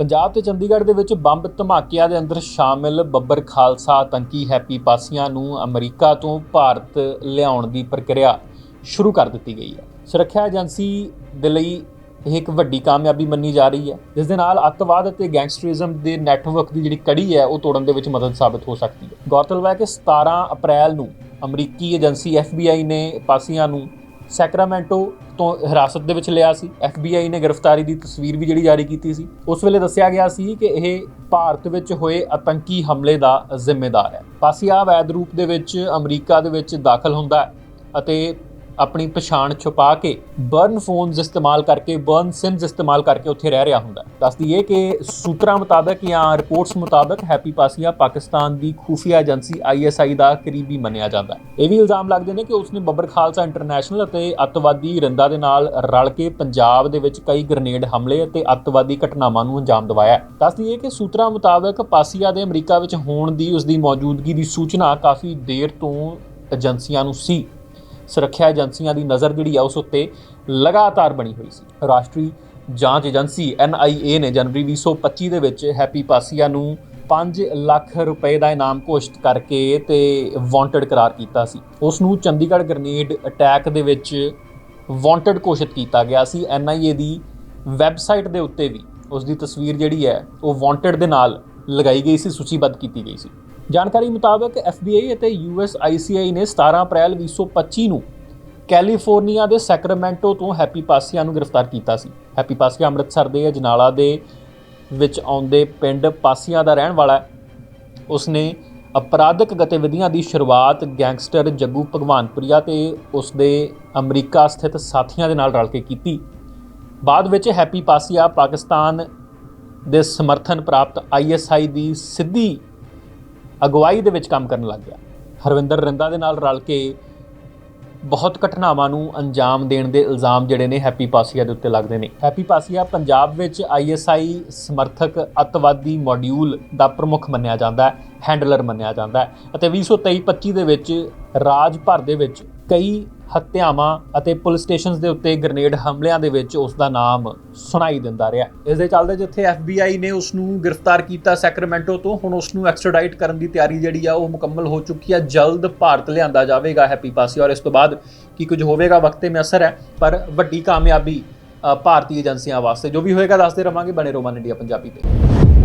ਪੰਜਾਬ ਤੇ ਚੰਡੀਗੜ੍ਹ ਦੇ ਵਿੱਚ ਬੰਬ ਧਮਾਕਿਆਂ ਦੇ ਅੰਦਰ ਸ਼ਾਮਿਲ ਬੱਬਰ ਖਾਲਸਾ ਆਤੰਕੀ ਹੈਪੀ ਪਾਸੀਆਂ ਨੂੰ ਅਮਰੀਕਾ ਤੋਂ ਭਾਰਤ ਲਿਆਉਣ ਦੀ ਪ੍ਰਕਿਰਿਆ ਸ਼ੁਰੂ ਕਰ ਦਿੱਤੀ ਗਈ ਹੈ। ਸੁਰੱਖਿਆ ਏਜੰਸੀ ਦੇ ਲਈ ਇਹ ਇੱਕ ਵੱਡੀ ਕਾਮਯਾਬੀ ਮੰਨੀ ਜਾ ਰਹੀ ਹੈ, ਜਿਸ ਦੇ ਨਾਲ ਅੱਤਵਾਦ ਅਤੇ ਗੈਂਗਸਟਰਿਜ਼ਮ ਦੇ ਨੈਟਵਰਕ ਦੀ ਜਿਹੜੀ ਕੜੀ ਹੈ, ਉਹ ਤੋੜਨ ਦੇ ਵਿੱਚ ਮਦਦ ਸਾਬਤ ਹੋ ਸਕਦੀ ਹੈ। ਗੌਰਤਲਬ ਹੈ ਕਿ 17 ਅਪ੍ਰੈਲ ਨੂੰ ਅਮਰੀਕੀ ਏਜੰਸੀ FBI ਨੇ ਪਾਸੀਆਂ ਨੂੰ ਸੈਕਰਾਮੈਂਟੋ ਤੋਂ ਹਿਰਾਸਤ ਦੇ ਵਿੱਚ ਲਿਆ ਸੀ। FBI ਨੇ ਗ੍ਰਿਫਤਾਰੀ ਦੀ ਤਸਵੀਰ ਵੀ ਜਿਹੜੀ ਜਾਰੀ ਕੀਤੀ ਸੀ। ਉਸ ਵੇਲੇ ਦੱਸਿਆ ਗਿਆ ਸੀ ਕਿ ਇਹ ਭਾਰਤ ਵਿੱਚ ਹੋਏ ਆਤੰਕੀ ਹਮਲੇ ਦਾ ਜ਼ਿੰਮੇਦਾਰ ਹੈ। ਪਾਸੀਆ ਵੈਦ ਰੂਪ ਦੇ ਵਿੱਚ ਅਮਰੀਕਾ ਦੇ ਵਿੱਚ ਦਾਖਲ ਹੁੰਦਾ ਹੈ ਅਤੇ ਆਪਣੀ ਪਛਾਣ ਛੁਪਾ ਕੇ ਬਰਨ ਫੋਨਸ ਇਸਤੇਮਾਲ ਕਰਕੇ, ਬਰਨ ਸਿਮਸ ਇਸਤੇਮਾਲ ਕਰਕੇ ਉੱਥੇ ਰਹਿ ਰਿਹਾ ਹੁੰਦਾ। ਹੈ ਦੱਸਦੀ ਹੈ ਕਿ ਸੂਤਰਾਂ ਮੁਤਾਬਕ ਜਾਂ ਰਿਪੋਰਟਸ ਮੁਤਾਬਕ ਹੈਪੀ ਪਾਸੀਆ ਪਾਕਿਸਤਾਨ ਦੀ ਖੂਫੀਆ ਏਜੰਸੀ ISI ਦਾ ਕਰੀਬੀ ਮੰਨਿਆ ਜਾਂਦਾ ਇਹ ਵੀ ਇਲਜ਼ਾਮ ਲੱਗਦੇ ਨੇ ਕਿ ਉਸਨੇ ਬੱਬਰ ਖਾਲਸਾ ਇੰਟਰਨੈਸ਼ਨਲ ਅਤੇ ਅੱਤਵਾਦੀ ਰਿੰਦਾ ਦੇ ਨਾਲ ਰਲ ਕੇ ਪੰਜਾਬ ਦੇ ਵਿੱਚ ਕਈ ਗ੍ਰਨੇਡ ਹਮਲੇ ਅਤੇ ਅੱਤਵਾਦੀ ਘਟਨਾਵਾਂ ਨੂੰ ਅੰਜਾਮ ਦਿਵਾਇਆ ਹੈ। ਦੱਸਦੀ ਹੈ ਕਿ ਸੂਤਰਾਂ ਮੁਤਾਬਕ ਪਾਸੀਆ ਦੇ ਅਮਰੀਕਾ ਵਿੱਚ ਹੋਣ ਦੀ ਉਸਦੀ ਮੌਜੂਦਗੀ ਦੀ ਸੂਚਨਾ ਕਾਫੀ ਦੇਰ ਤੋਂ ਏਜੰਸੀਆਂ ਨੂੰ ਸੀ। ਸੁਰੱਖਿਆ ਏਜੰਸੀਆਂ ਦੀ ਨਜ਼ਰ ਜਿਹੜੀ ਆ ਉਸ ਉੱਤੇ ਲਗਾਤਾਰ ਬਣੀ ਹੋਈ ਸੀ। ਰਾਸ਼ਟਰੀ ਜਾਂਚ ਏਜੰਸੀ NIA ਨੇ ਜਨਵਰੀ 2025 ਦੇ ਵਿੱਚ ਹੈਪੀ ਪਾਸੀਆ ਨੂੰ 5 ਲੱਖ ਰੁਪਏ ਦਾ ਇਨਾਮ ਘੋਸ਼ਿਤ ਕਰਕੇ ਤੇ ਵਾਂਟਡ ਕਰਾਰ ਕੀਤਾ ਸੀ। ਉਸ ਨੂੰ ਚੰਡੀਗੜ੍ਹ ਗ੍ਰਨੇਡ ਅਟੈਕ ਦੇ ਵਿੱਚ ਵਾਂਟਡ ਘੋਸ਼ਿਤ ਕੀਤਾ ਗਿਆ ਸੀ। NIA ਦੀ ਵੈਬਸਾਈਟ ਦੇ ਉੱਤੇ ਵੀ ਉਸ ਦੀ ਤਸਵੀਰ ਜਿਹੜੀ ਹੈ, ਉਹ ਵਾਂਟਡ ਦੇ ਨਾਲ ਲਗਾਈ ਗਈ ਸੀ, ਸੂਚੀਬੱਧ ਕੀਤੀ ਗਈ ਸੀ। ਜਾਣਕਾਰੀ ਮੁਤਾਬਕ FBI ਅਤੇ USICI ਨੇ 17 ਅਪ੍ਰੈਲ 2025 ਨੂੰ ਕੈਲੀਫੋਰਨੀਆ ਦੇ ਸੈਕਰਾਮੈਂਟੋ ਤੋਂ ਹੈਪੀ ਪਾਸੀਆ ਨੂੰ ਗ੍ਰਿਫਤਾਰ ਕੀਤਾ ਸੀ। ਹੈਪੀ ਪਾਸੀਆ ਅੰਮ੍ਰਿਤਸਰ ਦੇ ਅਜਨਾਲਾ ਦੇ ਵਿੱਚ ਆਉਂਦੇ ਪਿੰਡ ਪਾਸੀਆ ਦਾ ਰਹਿਣ ਵਾਲਾ ਹੈ। ਉਸਨੇ ਅਪਰਾਧਿਕ ਗਤੀਵਿਧੀਆਂ ਦੀ ਸ਼ੁਰੂਆਤ ਗੈਂਗਸਟਰ ਜੱਗੂ ਭਗਵਾਨਪੁਰੀਆ ਤੇ ਉਸਦੇ ਅਮਰੀਕਾ ਸਥਿਤ ਸਾਥੀਆਂ ਦੇ ਨਾਲ ਰਲ ਕੇ ਕੀਤੀ। ਬਾਅਦ ਵਿੱਚ ਹੈਪੀ ਪਾਸੀਆ ਪਾਕਿਸਤਾਨ ਦੇ ਸਮਰਥਨ ਪ੍ਰਾਪਤ ISI ਦੀ ਸਿੱਧੀ ਅਗਵਾਈ ਦੇ ਵਿੱਚ ਕੰਮ ਕਰਨ ਲੱਗ ਗਿਆ। ਹਰਵਿੰਦਰ ਰਿੰਦਾ ਦੇ ਨਾਲ ਰਲ ਕੇ ਬਹੁਤ ਘਟਨਾਵਾਂ ਨੂੰ ਅੰਜਾਮ ਦੇਣ ਦੇ ਇਲਜ਼ਾਮ ਜਿਹੜੇ ਨੇ ਹੈਪੀ ਪਾਸੀਆ ਦੇ ਉੱਤੇ ਲੱਗਦੇ ਨੇ। ਹੈਪੀ ਪਾਸੀਆ ਪੰਜਾਬ ਵਿੱਚ ISI ਸਮਰਥਕ ਅੱਤਵਾਦੀ ਮੋਡਿਊਲ ਦਾ ਪ੍ਰਮੁੱਖ ਮੰਨਿਆ ਜਾਂਦਾ ਹੈ, ਹੈਂਡਲਰ ਮੰਨਿਆ ਜਾਂਦਾ ਹੈ ਅਤੇ 2023-25 ਦੇ ਵਿੱਚ ਰਾਜ ਭਰ ਦੇ ਵਿੱਚ ਕਈ ਹੱਤਿਆਵਾਂ ਅਤੇ ਪੁਲਿਸ ਸਟੇਸ਼ਨਸ ਦੇ ਉੱਤੇ ਗ੍ਰਨੇਡ ਹਮਲਿਆਂ ਦੇ ਵਿੱਚ ਉਸ ਦਾ ਨਾਮ ਸੁਣਾਈ ਦਿੰਦਾ ਰਿਹਾ। ਇਸ ਦੇ ਚੱਲਦੇ ਜਿੱਥੇ FBI ਨੇ ਉਸ ਨੂੰ ਗ੍ਰਿਫਤਾਰ ਕੀਤਾ ਸੈਕਰਾਮੈਂਟੋ ਤੋਂ, ਹੁਣ ਉਸ ਨੂੰ ਐਕਸਟ੍ਰਾਡਾਈਟ ਕਰਨ ਦੀ ਤਿਆਰੀ ਜਿਹੜੀ ਆ ਉਹ ਮੁਕੰਮਲ ਹੋ ਚੁੱਕੀ ਆ। ਜਲਦ ਭਾਰਤ ਲਿਆਂਦਾ ਜਾਵੇਗਾ ਹੈਪੀ ਪਾਸੀ ਔਰ ਇਸ ਤੋਂ ਬਾਅਦ ਕੀ ਕੁਝ ਹੋਵੇਗਾ ਵਕਤ ਤੇ ਮਿਅਸਰ ਹੈ, ਪਰ ਵੱਡੀ ਕਾਮਯਾਬੀ ਭਾਰਤੀ ਏਜੰਸੀਆਂ ਵਾਸਤੇ। ਜੋ ਵੀ ਹੋਏਗਾ, ਦੱਸਦੇ ਰਵਾਂਗੇ। ਬਣੇ ਰੋਮਨ ਇੰਡੀਆ ਪੰਜਾਬੀ ਤੇ।